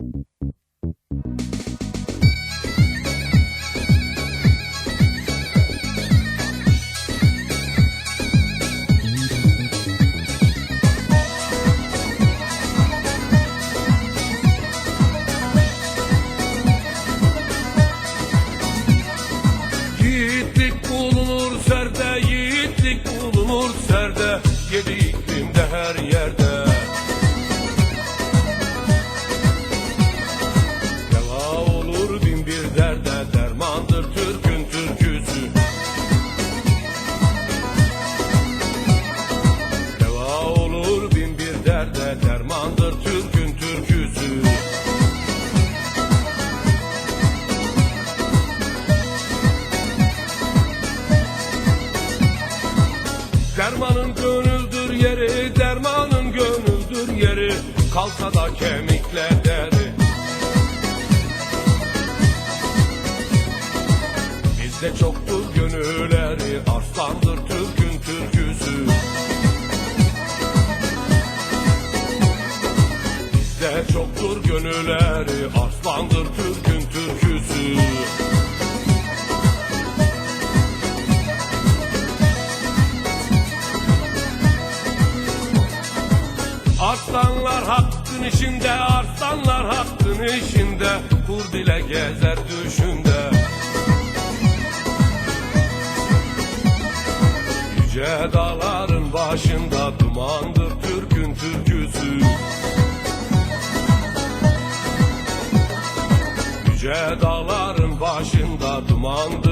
Yiğitlik bulunur serde, yiğitlik bulunur serde. Yedi yeri, dermanın gönüldür yeri Kalsa da deri. Bizde çoktur gönülleri, arslandır Türk'ün Arslanlar hakkın işinde, arslanlar hakkın işinde Kurd ile gezer düşünde. Yüce dağların başında dumandır Türk'ün türküsü. Yüce dağların başında dumandır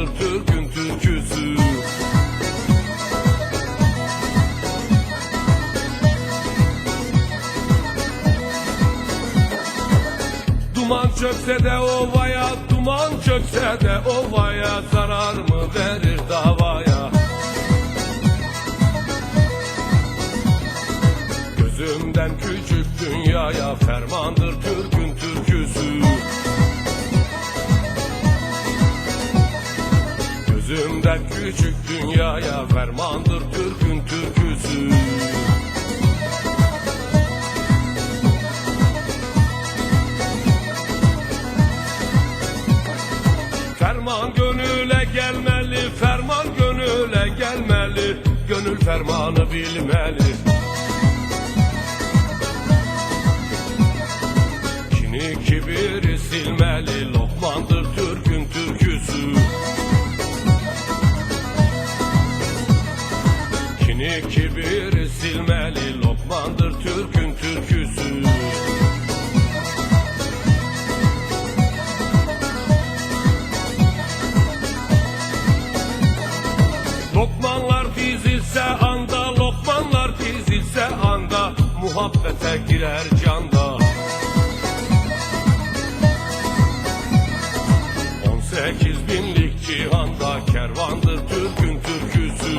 Duman çökse de ovaya, duman çökse de ovaya Zarar mı verir davaya? Gözümden küçük dünyaya fermandır Türk'ün türküsü Gözümden küçük dünyaya fermandır Türk'ün Gönül fermanı bilmeli. Kini kibiri silmeli, Lokmandır Türk'ün türküsü. Kini kibiri silmeli, Lokmandır Muhabbete girer canda. 18 binlik cihanda kervandır Türk'ün türküsü.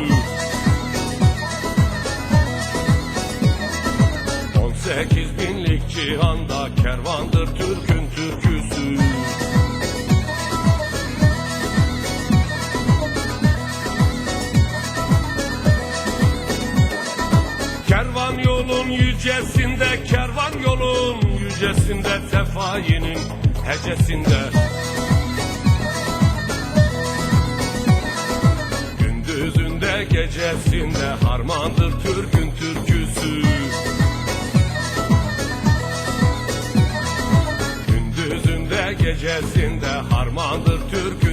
18 binlik cihanda kervandır Türk'ün yücesinde, kervan yolun yücesinde Tefayinin hecesinde. Gündüzünde gecesinde harmandır Türk'ün türküsü. Gündüzünde gecesinde harmandır Türk'ün